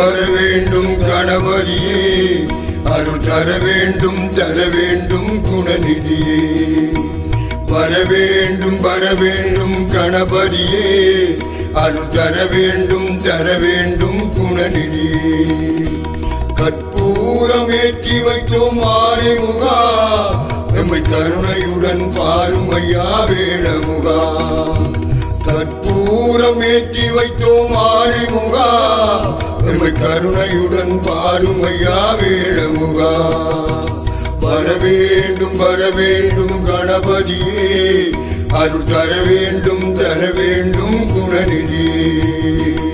வர வேண்டும் வர அருள் தர வேண்டும் தர வேண்டும் குணநிதியே. வர வேண்டும் வர வேண்டும் கணபதியே. அருள் தர வேண்டும் தர வேண்டும் குணநிதியே. கற்பூரம் ஏற்றி வைத்தோம் ஆலை முகா எம்மை கருணையுடன் பாருமையா வேடமுகா. கற்பூரம் ஏற்றி வைத்தோம் ஆலை எம்மை கருணையுடன் பாரும் ஐயா வேடமுகா. வர வேண்டும் வர வேண்டும் கணபதியே. அருள் தர வேண்டும் தர வேண்டும் குணநிதியே.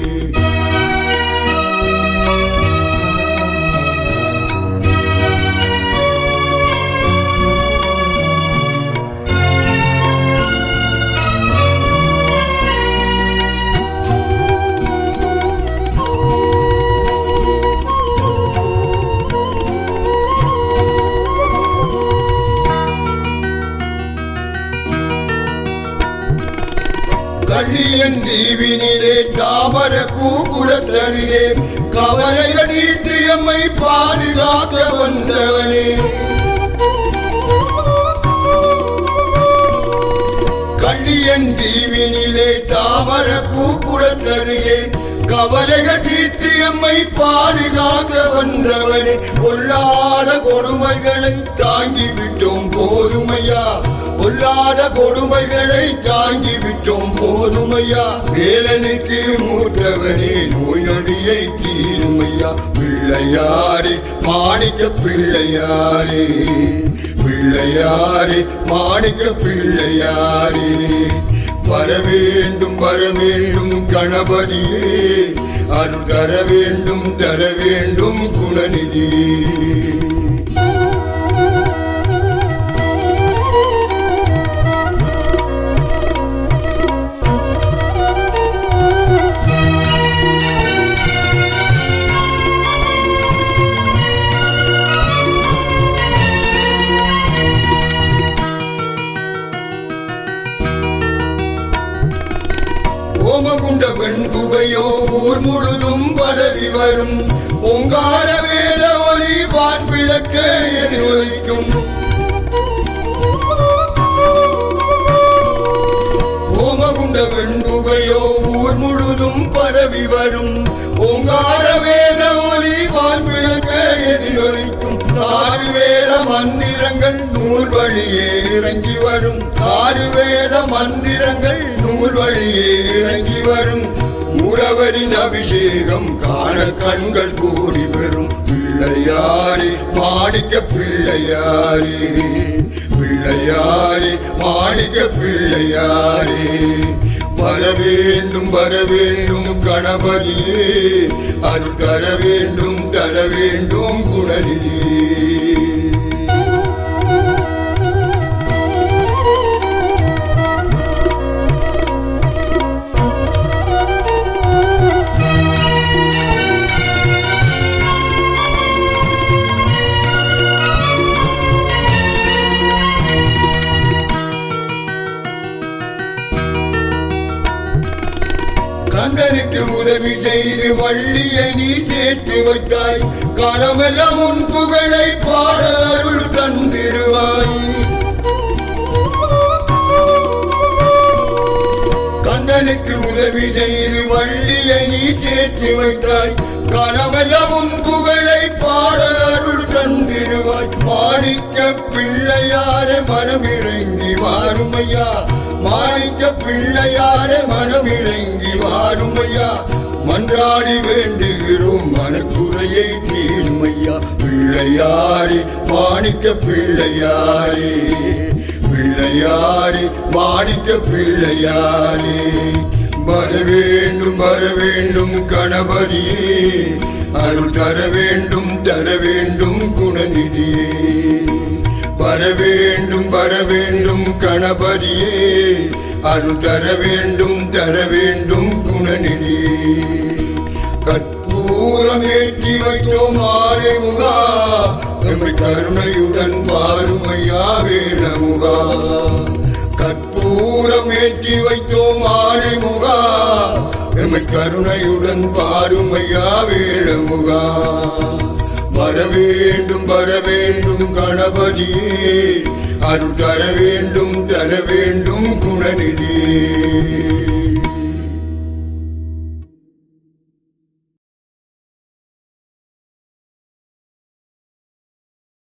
கள்ளியன் தீவினிலே தாமர பூகுளத்தருகே கவலைகள் ஈர்த்து எம்மை பாதுகாக்க வந்தவனே. கள்ளியன் தீவினிலே தாமர பூக்குளத்தருகே கவலைகள் தீர்த்து எம்மை பாதுகாக்க வந்தவனே பொல்லாத கொடுமைகளை தாங்கி விட்டோம் போதுமையா? பொல்லாத கொடுமைகளை தாங்கி விட்டோம் போதுமையா? வேலனுக்கு மூத்தவனே நோய் நொடியை தீருமையா? பிள்ளையாரே மாணிக்க பிள்ளையாரே பிள்ளையாரே மாணிக்க பிள்ளையாரே. வர வேண்டும் வர வேண்டும் கணபதியே. அருள் தர வேண்டும் தர வேண்டும் குணநிதி. கொண்ட பெண் வெண்புகையோ ஊர் முழுதும் பதவி வரும். ஓங்கார வேத ஒளி வான் எதிரொலிக்கும். ஓமகுண்ட வெண்புகையோ ஊர் முழுதும் பதவி வரும். ஓங்கார வேத ஒளி வான் எதிரொலிக்கும். நாலு வேத மந்திரங்கள் நூல் வழியே இறங்கி வரும். நாலு வேத மந்திரங்கள் நூல் வழியே இறங்கி வரும். உறவரின் அபிஷேகம் காண கண்கள் கூடி பெறும். பிள்ளையாரே மாணிக்க பிள்ளையாரே. பிள்ளையாரே மாணிக்க பிள்ளையாரே. வர வேண்டும் வர வேண்டும் கணபதியே. அருள் தர வேண்டும் தர வேண்டும் குடலிலே. கந்தனுக்கு உதவி செய்து வள்ளியை நீ சேர்த்து வைத்தாய். காலமெல்லாம் உன் புகழை பாட அருள் தந்திடுவாய். கந்தனுக்கு உதவி செய்து வள்ளியை நீ சேர்த்து வைத்தாய். காலமெல்லாம் உன் புகழை பாட அருள் தந்திடுவாய். மாணிக்க பிள்ளையார மனமிறங்கி வாருமையா. மாணிக்க பிள்ளையாரே மனம் இறங்கி வாருமையா. மன்றாடி வேண்டுகிறோம் மனக்குறையை தீர்மையா. பிள்ளையாரே மாணிக்க பிள்ளையாரே. பிள்ளையாரே மாணிக்க பிள்ளையாரே. வர வேண்டும் வர வேண்டும் கணபதியே. அருள் தர வேண்டும் தர வேண்டும் குணநிதியே. தர வேண்டும் வர வேண்டும் கணபரியே அருள் தர வேண்டும் தர வேண்டும் குணநிதியே கற்பூரம் ஏற்றி வைத்தோம் ஆலை முகா. எம்மை கருணையுடன் பாருமையா வேணமுகா கற்பூரம் ஏற்றி வைத்தோம் ஆலை முகா. எம்மை கருணையுடன் பாருமையா வேணமுகா வர வேண்டும் வர வேண்டும் கணபதியே. அருள் தர வேண்டும் தர வேண்டும் குணநிதியே.